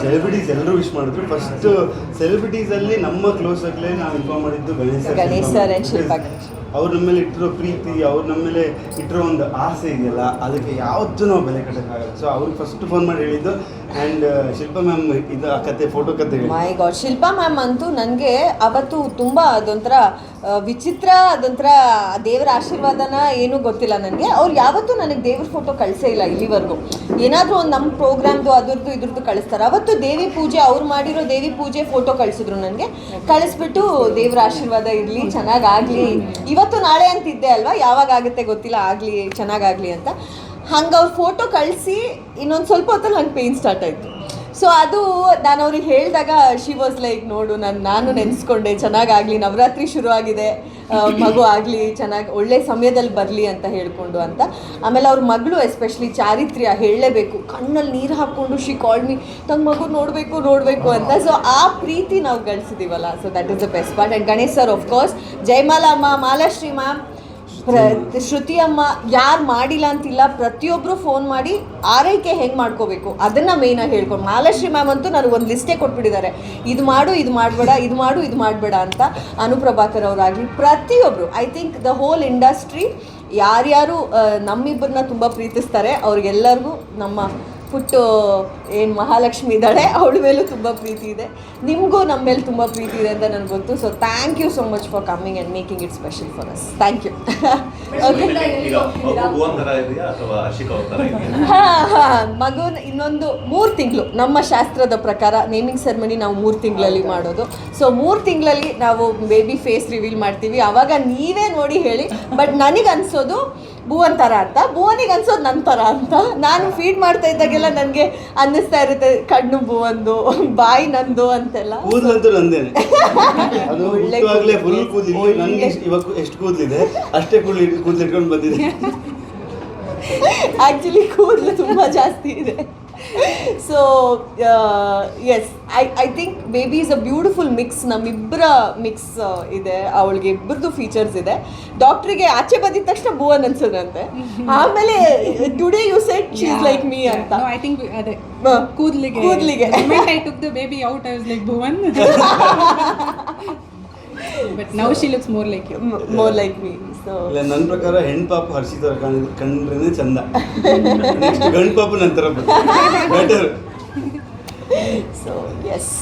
Celebrities ಎಲ್ಲರೂ wish ಮಾಡಿದ್ರು. First celebrities ಅಲ್ಲಿ ನಮ್ಮ ಕ್ಲೋಸ್ ಆಗ್ಲೇ ನಾವು ಇನ್ಫಾರ್ಮ್ ಮಾಡಿದ್ದು ಗಣೇಶ್ ಗಣೇಶ್ ಸರ್ ಶಿಲ್ಪಾ ಅವ್ರ ಮೇಲೆ ಇಟ್ಟಿರೋ ಪ್ರೀತಿ, ಅವ್ರ ನಮ್ಮ ಮೇಲೆ ಇಟ್ಟಿರೋ ಒಂದು ಆಸೆ ಇದೆಯಲ್ಲ, ಅದಕ್ಕೆ ಯಾವತ್ತೂ ನಾವು ಬೆಲೆ ಕಟ್ಟಕ್ಕಾಗಲ್ಲ ಸೊ ಅವ್ರಿಗೆ ಫಸ್ಟ್ ಫೋನ್ ಮಾಡಿ ಹೇಳಿದ್ದು ಆ್ಯಂಡ್ ಶಿಲ್ಪಾ ಮ್ಯಾಮ್ ಇದು ಆ ಕತೆ ಫೋಟೋ ಕತೆ ಮೈ ಗಾಡ್ ಶಿಲ್ಪಾ ಮ್ಯಾಮ್ ಅಂತೂ ನನಗೆ ಅವತ್ತು ತುಂಬ ಅದೊಂಥರ ವಿಚಿತ್ರ ಅದೊಂಥರ ದೇವರ ಆಶೀರ್ವಾದನ ಏನೂ ಗೊತ್ತಿಲ್ಲ ನನಗೆ. ಅವ್ರು ಯಾವತ್ತೂ ನನಗೆ ದೇವ್ರ ಫೋಟೋ ಕಳಿಸೇ ಇಲ್ಲ ಇಲ್ಲಿವರೆಗೂ. ಏನಾದರೂ ಒಂದು ನಮ್ಮ ಪ್ರೋಗ್ರಾಮ್ದು ಅದ್ರದ್ದು, ಇದ್ರದ್ದು ಕಳಿಸ್ತಾರೆ. ಅವತ್ತು ದೇವಿ ಪೂಜೆ, ಅವ್ರು ಮಾಡಿರೋ ದೇವಿ ಪೂಜೆ ಫೋಟೋ ಕಳಿಸಿದ್ರು ನನಗೆ. ಕಳಿಸ್ಬಿಟ್ಟು ದೇವ್ರ ಆಶೀರ್ವಾದ ಇರಲಿ ಚೆನ್ನಾಗಾಗಲಿ ಇವತ್ತು ನಾಳೆ ಅಂತಿದ್ದೆ ಅಲ್ವಾ? ಯಾವಾಗ ಆಗುತ್ತೆ ಗೊತ್ತಿಲ್ಲ, ಆಗಲಿ, ಚೆನ್ನಾಗಾಗಲಿ ಅಂತ. ಹಂಗೆ ಅವ್ರ ಫೋಟೋ ಕಳಿಸಿ ಇನ್ನೊಂದು ಸ್ವಲ್ಪ ಹೊತ್ತಲ್ಲಿ ಹಂಗೆ ಪೇಯ್ನ್ ಸ್ಟಾರ್ಟ್ ಆಯಿತು. ಸೊ ಅದು ನಾನು ಅವ್ರಿಗೆ ಹೇಳಿದಾಗ ಶಿ ವಾಸ್ ಲೈಕ್ ನೋಡು ನಾನು ನಾನು ನೆನೆಸ್ಕೊಂಡೆ, ಚೆನ್ನಾಗಾಗಲಿ, ನವರಾತ್ರಿ ಶುರು ಆಗಿದೆ ಮಗು ಆಗಲಿ, ಚೆನ್ನಾಗಿ, ಒಳ್ಳೆ ಸಮಯದಲ್ಲಿ ಬರಲಿ ಅಂತ ಹೇಳಿಕೊಂಡು ಅಂತ. ಆಮೇಲೆ ಅವ್ರ ಮಗಳು ಎಸ್ಪೆಷಲಿ ಚಾರಿತ್ರ್ಯ ಹೇಳಲೇಬೇಕು. ಕಣ್ಣಲ್ಲಿ ನೀರು ಹಾಕ್ಕೊಂಡು ಶಿ ಕಾಲ್ಡ್ ಮಿ ತಂಗ ಮಗು ನೋಡಬೇಕು ನೋಡಬೇಕು ಅಂತ. ಸೊ ಆ ಪ್ರೀತಿ ನಾವು ಗಳಿಸಿದೀವಲ್ಲ. So that is the best part and Ganesh sir of course Jayamala ಅಮ್ಮ ಮಾಲಾಶ್ರೀ ಮ್ಯಾಮ್ ಶ್ರುತಿ ಅಮ್ಮ. ಯಾರು ಮಾಡಿಲ್ಲ ಅಂತಿಲ್ಲ ಪ್ರತಿಯೊಬ್ಬರು ಫೋನ್ ಮಾಡಿ ಆರೈಕೆ ಹೆಂಗೆ ಮಾಡ್ಕೋಬೇಕು? ಅದನ್ನು ಮೇಯ್ನಾಗಿ ಹೇಳ್ಕೊಂಡು ಮಾಲಶ್ರೀ ಮ್ಯಾಮ್ ಅಂತೂ ನನಗೆ ಒಂದು ಲಿಸ್ಟೇ ಕೊಟ್ಬಿಟ್ಟಿದ್ದಾರೆ. ಇದು ಮಾಡು ಇದು ಮಾಡಬೇಡ ಇದು ಮಾಡು ಇದು ಮಾಡಬೇಡ ಅಂತ ಅನುಪ್ರಭಾಕರ್ ಅವರಾಗಲಿ ಪ್ರತಿಯೊಬ್ಬರು I think the whole industry ಯಾರ್ಯಾರು ನಮ್ಮಿಬ್ಬರನ್ನ ತುಂಬ ಪ್ರೀತಿಸ್ತಾರೆ ಅವ್ರಿಗೆಲ್ಲರಿಗೂ ನಮ್ಮ ಪುಟ್ಟು ಏನು ಮಹಾಲಕ್ಷ್ಮಿ ಇದ್ದಾಳೆ ಅವಳ ಮೇಲೂ ತುಂಬ ಪ್ರೀತಿ ಇದೆ. ನಿಮಗೂ ನಮ್ಮ ಮೇಲೆ ತುಂಬ ಪ್ರೀತಿ ಇದೆ ಅಂತ ನನಗೆ ಗೊತ್ತು. So thank you so much for coming and making it special for us thank you ಮಗು ಹಾಂ ಇನ್ನೊಂದು ಮೂರು ತಿಂಗಳು. ನಮ್ಮ ಶಾಸ್ತ್ರದ ಪ್ರಕಾರ ನೇಮಿಂಗ್ ಸೆರೆಮನಿ ನಾವು ಮೂರು ತಿಂಗಳಲ್ಲಿ ಮಾಡೋದು. ಸೊ ಮೂರು ತಿಂಗಳಲ್ಲಿ ನಾವು ಬೇಬಿ ಫೇಸ್ ರಿವೀಲ್ ಮಾಡ್ತೀವಿ. ಆವಾಗ ನೀವೇ ನೋಡಿ ಹೇಳಿ. ಬಟ್ ನನಗೆ ಅನ್ಸೋದು ಭುವನ್ ಥರ ಅಂತ. ಭುವನಿಗೆ ಅನ್ಸೋದು ನನ್ನ ಥರ ಅಂತ. ನಾನು ಫೀಡ್ ಮಾಡ್ತಾ ಇದ್ದಾಗೆಲ್ಲ ನನಗೆ ಅನ್ನಿಸ್ತಾ ಇರುತ್ತೆ ಕಣ್ಣು ಭುವಂದು ಬಾಯಿ ನಂದು ಅಂತೆಲ್ಲ. ಕೂದಲಂತೂ ನಂದೇನೆ ಅದು ಒಳ್ಳೆ ಹುಟ್ಟುವಾಗಲೇ ಫುಲ್ ಕೂದ್ಲು. ಕೂದಲಿದೆ ನನಗೆ ಇವಾಗ ಎಷ್ಟು ಕೂದಲಿದೆ? ಅಷ್ಟೇ ಕೂದಲು ಕೂದಲಿಟ್ಕೊಂಡು ಬಂದಿದೆ. ಆ್ಯಕ್ಚುಲಿ ಕೂದಲು ತುಂಬ ಜಾಸ್ತಿ ಇದೆ. So yes I I think baby is a beautiful mix ನಮ್ಮಿಬ್ಬರ ಮಿಕ್ಸ್ ಇದೆ. ಅವಳಿಗೆ ಇಬ್ಬರದು ಫೀಚರ್ಸ್ ಇದೆ. ಡಾಕ್ಟ್ರಿಗೆ ಆಚೆ ಬಂದಿದ ತಕ್ಷಣ ಭುವನ್ ಅನ್ಸೋದಂತೆ. ಆಮೇಲೆ today you said she's like me ಅಂತ. ಐ ಥಿಂಕ್ ಅದೇ ಕೂದಲಿಗೆ. ಕೂದಲಿಗೆ. I took the baby out baby out, I was like now but now she looks more like you. More like me so ಇಲ್ಲ ನನ್ನ ಪ್ರಕಾರ ಹೆಣ್ಣು ಪಾಪ ಹರ್ಷಿತರ ಕಾಣಿದ್ರೆ ಕಂಡ್ರೇನೆ ಚಂದ. ನೆಕ್ಸ್ಟ್ ಗಂಡು ಪಾಪ ನಂತರ ಬೆಟರ್ ಸೊ ಎಸ್